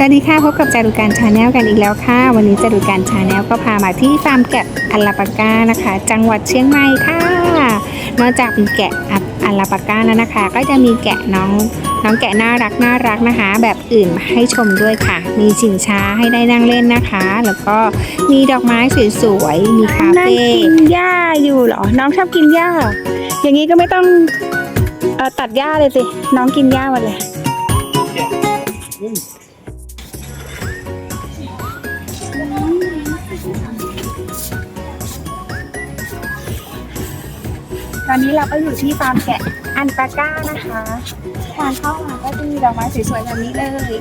สวัสดีค่ะพบกับจารุการชาแนลกันอีกแล้วค่ะ วันนี้จารุการชาแนลก็พามาที่ฟาร์มแกะอัลลาปาก้านะคะ จังหวัดเชียงใหม่ค่ะ นอกจากมีแกะอัลลาปาก้าแล้วนะคะ ก็จะมีแกะน้องน้องแกะน่ารักน่ารักนะคะ แบบอื่นให้ชมด้วยค่ะ มีชิงช้าให้ได้นั่งเล่นนะคะ แล้วก็มีดอกไม้สวยๆมีคานั่งเฟ่กินหญ้าอยู่เหรอ น้องชอบกินหญ้าอย่างนี้ก็ไม่ต้องตัดหญ้าเลยสิน้องกินหญ้าหมดเลย ตอนนี้เราก็อยู่ที่ฟาร์มแกะอันปาก้านะคะทางเข้ามาก็จะมีดอกไม้สวยๆแบบนี้เลย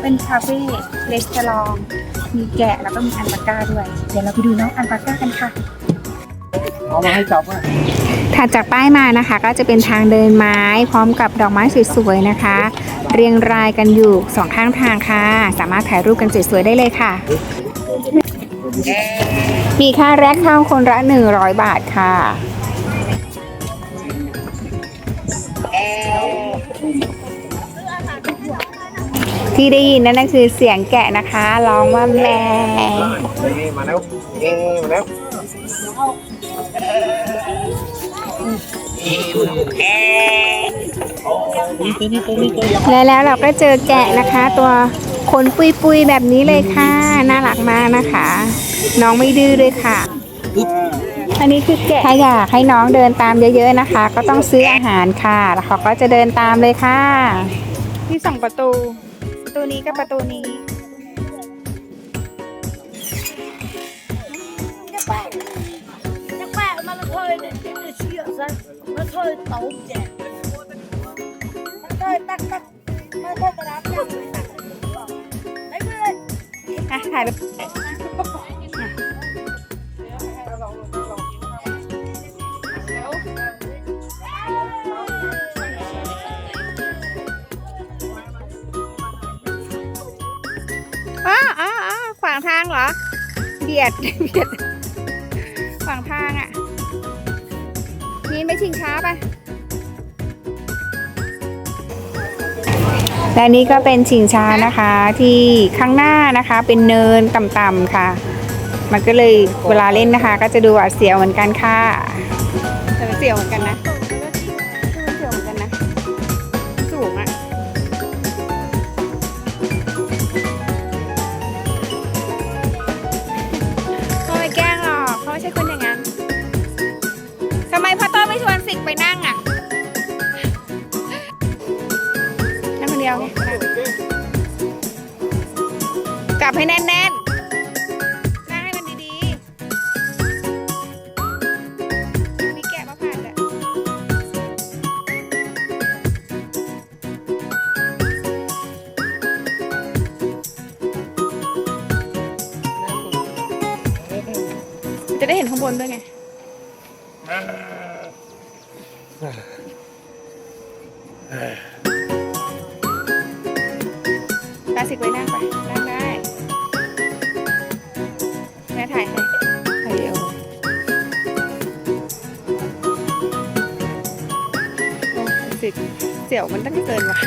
เป็นคาเฟ่เรสตอรอง มีแกะแล้วก็มีอันปาก้าด้วย เดี๋ยวเราไปดูน้องอันปาก้ากันค่ะ เอามาให้จับอะถัดจากป้ายมานะคะ ก็จะเป็นทางเดินไม้พร้อมกับดอกไม้สวยๆนะคะ เรียงรายกันอยู่สองข้างทางค่ะ สามารถถ่ายรูปกันสวยๆได้เลยค่ะ มีค่าแรกเข้าคนละ100 บาทค่ะ ที่ได้ยินนั่นก็คือเสียงแกะนะคะร้องว่าแม่นี่มาแล้วนี่มาแล้วและแล้วเราก็เจอแกะนะคะ ตัวขนปุยๆแบบนี้เลยค่ะ น่ารักมากนะคะ น้องไม่ดื้อเลยค่ะอันนี้คือแกะถ้าอยากให้น้องเดินตามเยอะๆนะคะ ก็ต้องซื้ออาหารค่ะ แล้วเขาก็จะเดินตามเลยค่ะที่สองประตู ประตูนี้กับประตูนี้ Các bạn mà nó thôi để để để chia ra nó thôi tấu trẻ nó thôi tắc tắc nó thôi cái đám nhang đấy đây อะถ่ายไปาขวางทางเหรอ เบียด เบียดขวางทางอะมีนไปชิงช้าไปและนี่ก็เป็นชิงช้านะคะที่ข้างหน้านะคะเป็นเนินต่ำๆค่ะ มันก็เลยเวลาเล่นนะคะ ก็จะดูหวาดเสียวเหมือนกันค่ะเสียวเหมือนกันนะ แน่นๆนั่งให้มันดีๆ มีแกะมาผ่านแหละจะได้เห็นข้างบนด้วยไงตาสิกไว้นั่งไป ถ่ายให้ถ่ายเดียวโอ้สิเสี่ยวมันตั้งเกินว่ะ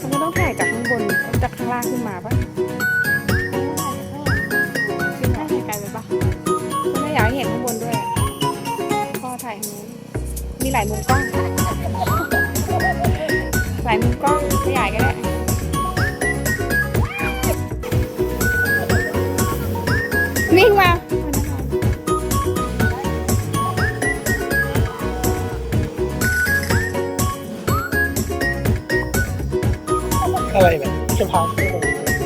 มันก็ต้องถ่ายจากข้างบนจากข้างล่างขึ้นมาปะขึ้นมาไกลไปปะก็ไม่อยากให้เห็นข้างบนด้วยอะพ่อถ่ายทางนู้นมีหลายมุมกล้อง หลายมุมกล้องขยายก็ได้ อะไรเนี่ยจะพา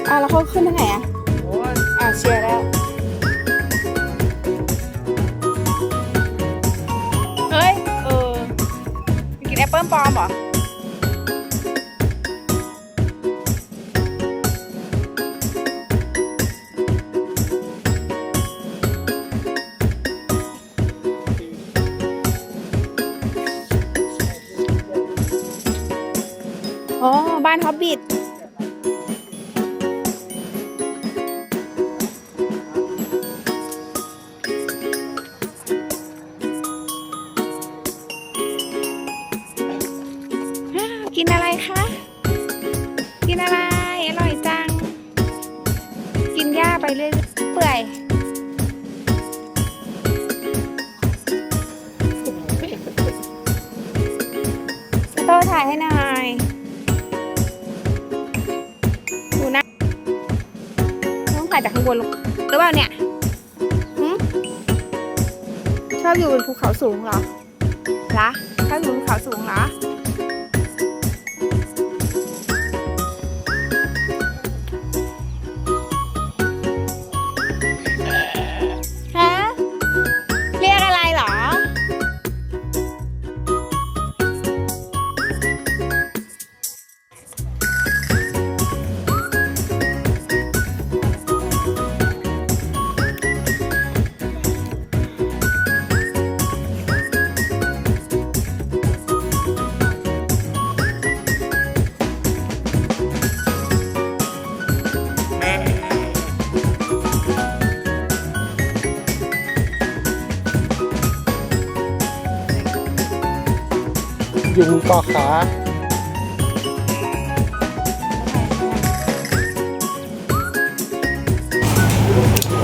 อะแล้วเขาขึ้นทางไหนอะอะเชียร์แล้ว เฮ้ย เออไปกินแอปเปิ้ลปลอมเหรออ๋อ บ้านฮอบบิท กินอะไร อร่อยจัง กินหญ้าไปเรื่อยเปื่อยโตถ่ายให้หน่อยดูนะต้องถ่ายจากข้างบนลงหรือเปล่าเนี่ยหึชอบอยู่บนภูเขาสูงเหรอละชอบอยู่บนภูเขาสูงเหรอ ยุงเกาะขา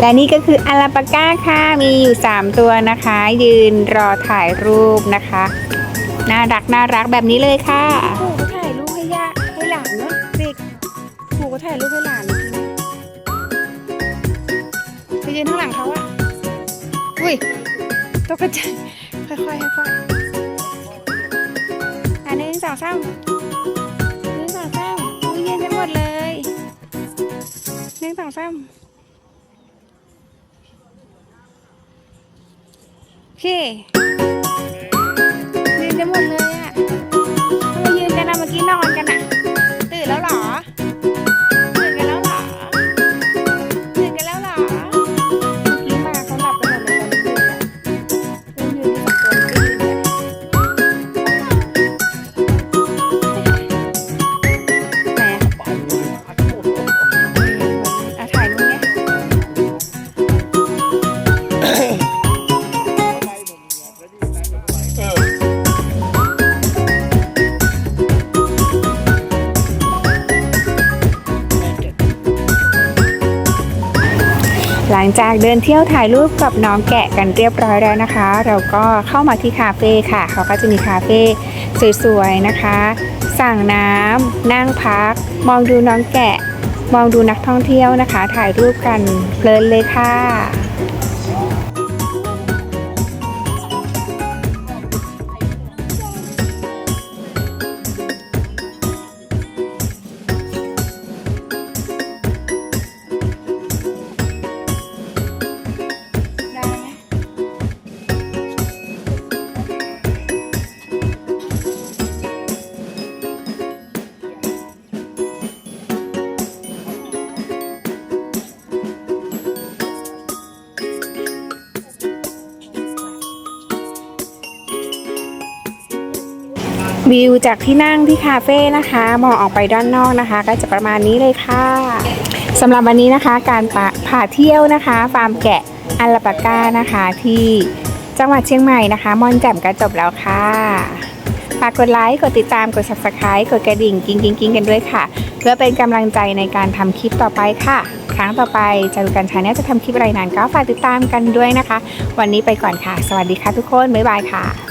และนี่ก็คืออลาปาก้าค่ะมีอยู่ 3 ตัวนะคะ ยืนรอถ่ายรูปนะคะ น่ารักน่ารักแบบนี้เลยค่ะปู่ก็ถ่ายรูปให้ย่าให้หลานเนาะเด็กปู่ก็ถ่ายรูปให้หลานไปยืนข้างหลังเขาอะอุ้ยตกใจค่อยๆค่อยๆ อันหนึ่งสองสามหนึ่งสองสามอุ้ยเย็นไปหมดเลยหนึ่งสองสามโอเคเย็นไปหมดเลย หลังจากเดินเที่ยวถ่ายรูปกับน้องแกะกันเรียบร้อยแล้วนะคะ เราก็เข้ามาที่คาเฟ่ค่ะ เขาก็จะมีคาเฟ่สวยๆนะคะ สั่งน้ำนั่งพัก มองดูน้องแกะ มองดูนักท่องเที่ยวนะคะ ถ่ายรูปกันเพลินเลยค่ะ วิวจากที่นั่งที่คาเฟ่นะคะ มองออกไปด้านนอกนะคะ ก็จะประมาณนี้เลยค่ะสำหรับวันนี้นะคะการพาพาเที่ยวนะคะ ฟาร์มแกะอัลลาปาก้านะคะที่จังหวัดเชียงใหม่นะคะมอนแจ่มก็จบแล้วค่ะฝากกดไลค์ กดติดตาม กด subscribe กดกระดิ่งกิ้งกิ้งกิ้งกันด้วยค่ะ เพื่อเป็นกำลังใจในการทำคลิปต่อไปค่ะ ครั้งต่อไปจะดูกันชาแนลจะทำคลิปอะไรนั้นก็ฝากติดตามกันด้วยนะคะ วันนี้ไปก่อนค่ะ สวัสดีค่ะทุกคน บ๊ายบายค่ะ